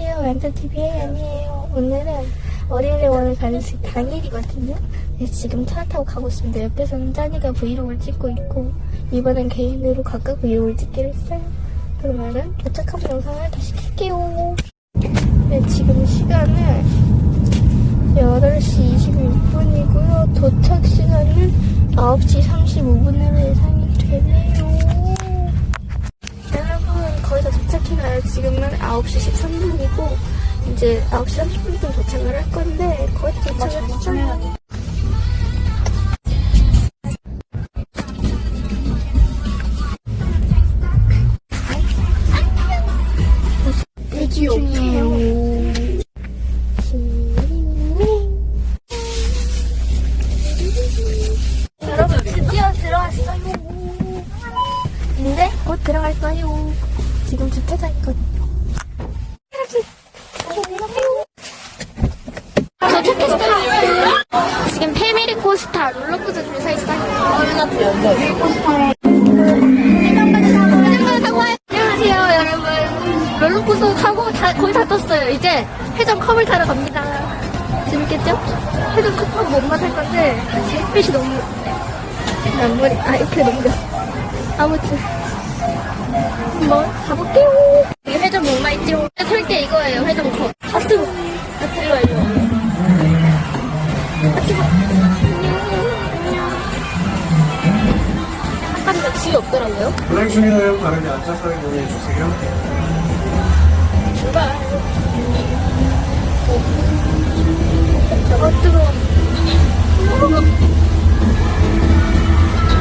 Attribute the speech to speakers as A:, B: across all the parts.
A: 안녕하세요. 완전TV의 연이에요. 오늘은 어린이대원을 가는 시- 당일이거든요. 그래서 지금 차 타고 가고 있습니다. 옆에서는 짠이가 브이로그를 찍고 있고 이번엔 개인으로 각각 브이로그를 찍기로 했어요. 그러면은 도착한 영상을 다시 킬게요. 네, 지금 시간은 8시 26분이고요. 도착 시간은 9시 35분으로 예상이 되네요. 도착해가요. 지금은 9시 13분이고 이제 9시 30분쯤 도착을 할 건데 거의 다 도착했어요. 주차장이거든요. 도착했어요. 지금 페미리 코스타 롤러코스터 줄 서 있어요. 회전바다 타고. 안녕하세요. 롤러코스터 타고 다, 거의 다 떴어요. 이제 회전 컵을 타러 갑니다. 재밌겠죠? 회전 컵 타고 엄마 탈 건데 햇빛이 너무 앞머리 아 이렇게 넘겨. 아무튼 한번 가볼게요. 이게 회전 목마 있죠? 설때 이거예요. 회전 컵. 아 뜨거. 아 뜨거워 이거. 아 뜨거. 아까보다 지이 없더라고요.
B: 운행 중이라면 바르게 앉아서 이용해 주세요.
A: 출발. 어 뜨거.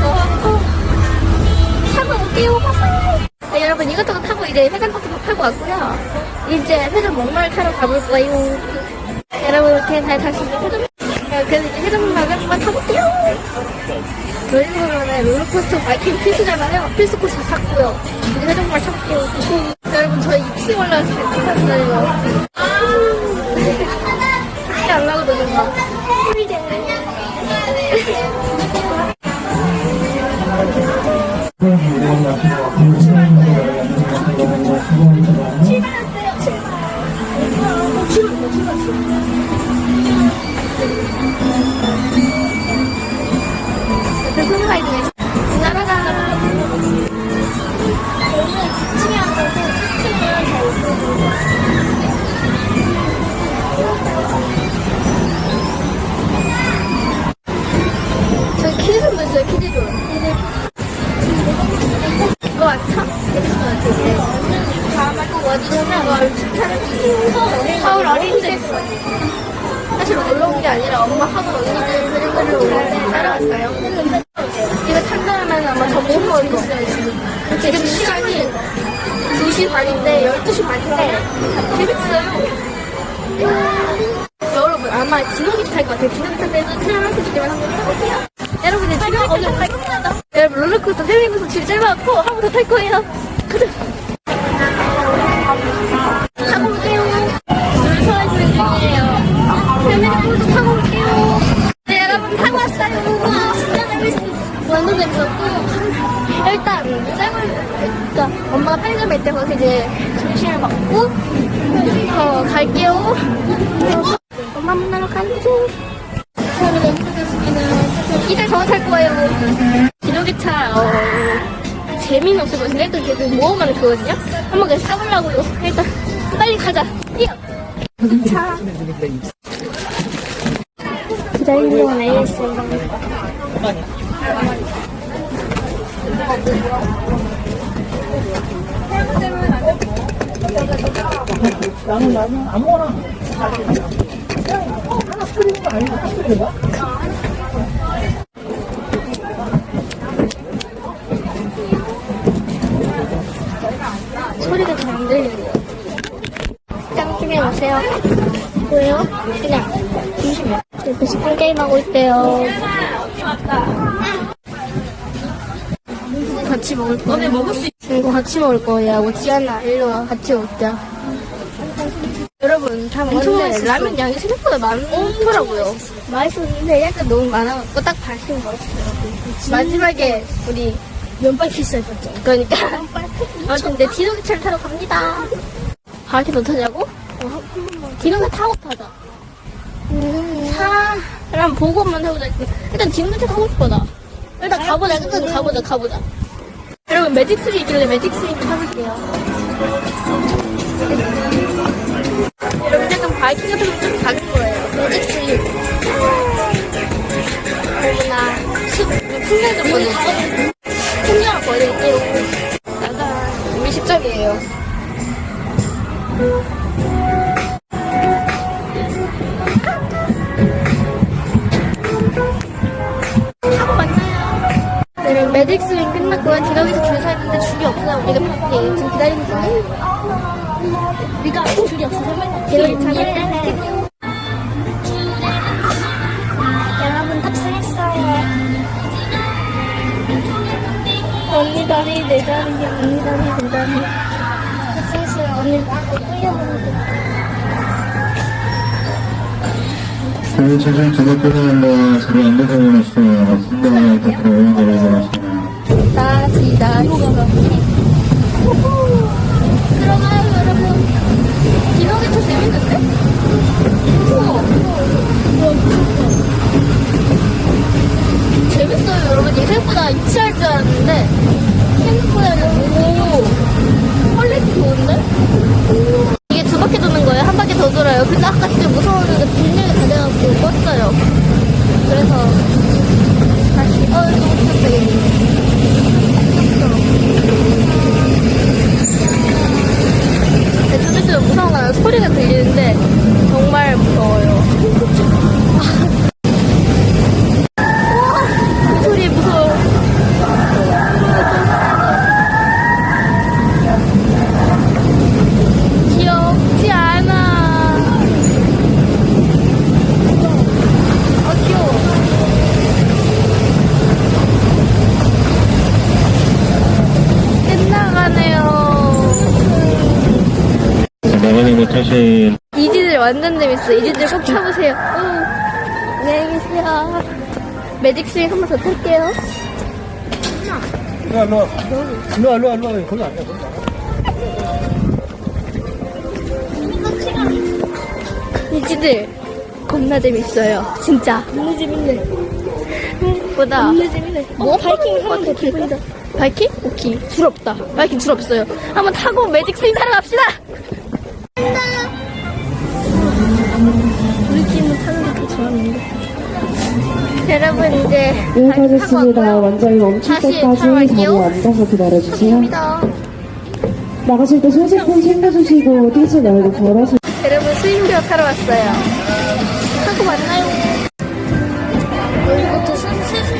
A: 어, 타고 올게요. 네, 여러분 이것저것 타고 이제 회전 커피 타고 왔고요. 이제 회전 목마를 타러 가볼 거예요. 여러분 이렇게 잘 타시면 회전 어, 그래서 이제 목마를 한번 타볼게요. 롤링보면은 롤러코스터 바이킹 필수잖아요. 필수 코스 탔고요. 이제 회전 목마 타볼게요. 여러분 저희 2층 올라와서 벤츠 탔어요. 되게. 다음에 꼭 와주시면 와, 추천해주세요. 서울 어린이집. 사실 놀러 온 게 아니라 엄마하고 언니들 그림그리러 오는데 따라왔어요. 이거 탄 다음에는 아마 먹을 거예요, 지금. 시간이 2시 반인데, 12시 반인데, 재밌어요. 여러분 아마 진호기 탈것 같아요. 진호기 탈 때도 트라이한테 주기만 한번 해볼게요. 여러분 이제 진호기 어디 탈 겁니다. 롤러코스터 페미니스트 줄 짧았고 한 번 더 탈 거예요. 타고 올게요. 줄 서야 되는 중이에요. 페미니스트 타고 올게요. 네 여러분 타고 왔어요. 와 진짜 재밌어. 완전 재밌었고 일단 쌤을 그러니까 엄마가 편의점 갈 때부터 이제 점심을 먹고 어 갈게요. 엄마 만나러 중. 이제 저거 탈 거예요. 재미는 없을 것 같은데 일단 계속 모험하는 그거거든요. 한번 그냥 사보려고요. 일단 빨리 가자. 뛰어. 차. 기다리는 ASMR.
B: 나는 나는 아무거나. 하나 스크린인 거 아니고 하나 스크린인가?
A: 소리가 잘 안 들리네요. 오세요. 뭐예요? 그냥 잠시만요. 옆에 스폰 게임하고 있대요. 같이 먹을 거야. 너네 먹을 수 있... 이거 같이 먹을 거야. 오지 않아. 일로 와. 같이 먹자. 여러분, 다 먹었는데 라면 양이 생각보다 많더라고요. 맛있었는데 약간 너무 많아갖고 딱 반씩 먹었어요. 마지막에 우리 면발 키스해줬죠. 그러니까. 아무튼 내 디노기차를 타러 갑니다. 바퀴 못 타냐고? 기름차 타고 타자. 사람 보고만 해보자. 일단 기름차 타고 싶어, 나. 일단 가보자, 끝까지 가보자, 가보자. 여러분, 매직 스리 있길래 매직 스리 타볼게요. 여러분, 약간 바이킹 같은 거좀 작은 거예요. 매직 스리. 어머나, 좀 보여줄게요. 풍경을 보여드릴게요. 짜잔, 우리 십장이에요. 매직 스윙 끝났고요. 여기서 줄 서 있는데 줄이 없어요. 우리가 파티에 지금 기다리는 중이에요. 우리가 줄이 없어서 제가 잘할게요. 여러분 탑승했어요. 언니 다리 내 다리야. 언니 다리 내 다리. 탑승했어요. 언니 끌려보는
C: 저희 최종 제작진으로 저희 안대상으로서 순간에 곁으로 응원을 원하시는
A: 다 시 다시 들어가요 여러분. 기록이 재밌는데? 우와. 재밌어요 여러분. 이게 생각보다 유치할 줄 알았는데 생각보다 오 퀄리티 좋은데? 이게 두 바퀴 도는 거예요 한 바퀴 더 돌아요 근데 아까 진짜 무서웠는데 분명히 다 돼갖고 껐어요 그래서 다시 어 너무 좋다 얘 주주씨도 무서운 거아요 소리가 들리는데 정말 무서워요. 우와, 그 소리 무서워. 귀엽지 않아. 어, 귀여워. 끝나가네요.
C: 나가지 못하신
A: 이지들 완전 재밌어. 이지들 꼭 타보세요. 응. 안녕히 계세요. 매직 스윙 한번 더 탈게요.
B: 일로 와, 일로 와. 일로 와, 일로 와, 일로 와. 거기 안 돼, 거기.
A: 이지들 겁나 재밌어요. 진짜. 너무 재밌네. 보다. 너무 재밌네. 뭐 바이킹 하면 더 기분이다. 바이킹? 오케이. 줄 없다. 바이킹 줄 없어요. 한번 타고 매직 스윙 타러 갑시다. 여러분 이제. 왔고요.
D: 완전히 멈출
A: 다시
D: 때까지
A: 갈게요.
D: 자리에 앉아서 기다려주세요. 나가실 때 소지품 챙겨주시고 띠지 말고 걸어서
A: 여러분 스윙베어 타러 왔어요. 타고 만나요. 우리부터 슬슬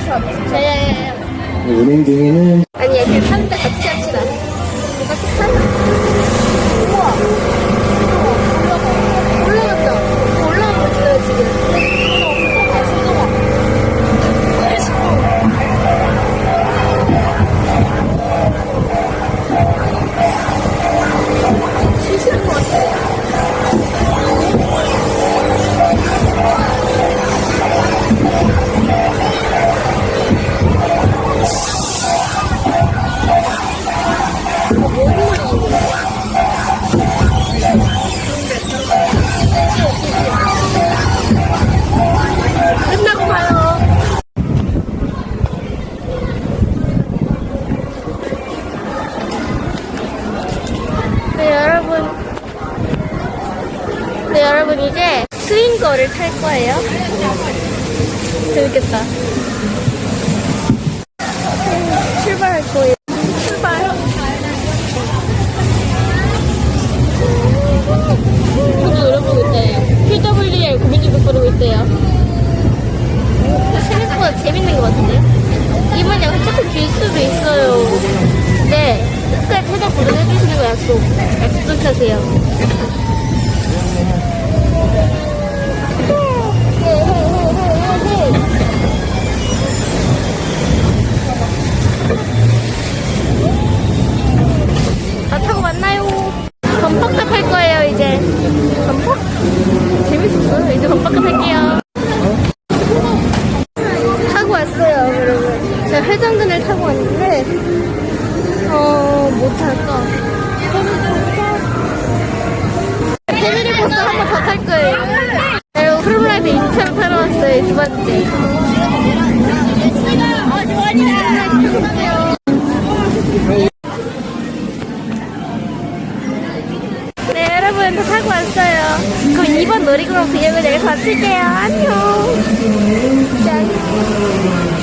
A: 네.
C: 운행 중에는
A: 아니 얘들 타는데 같이 합시다. 같이 타. 우와. 우와. 올라간다. 올라가고 있어요 지금. 재밌겠다. 음, 출발할 거예요. 출발. 저도 노려보고 있대요. PWR 고민중도 부르고 있대요. 생각보다 재밌는 것 같은데요? 이번 약간 조금 길 수도 있어요. 네, 끝까지 최대 고정해주시는 거 약속. 약속하세요. 범퍼컷 할 거예요 이제. 범퍼? 재밌었어요. 이제 범퍼컷 할게요. 타고 왔어요 여러분. 제가 회전근을 타고 왔는데 어... 못할까 패밀리 버스 한 번 더 탈 거예요. 여러분 프로라이드 2차를 타러 왔어요 두 번째. 어, 놀이공원 비행을 내일 마칠게요. 안녕. 짠.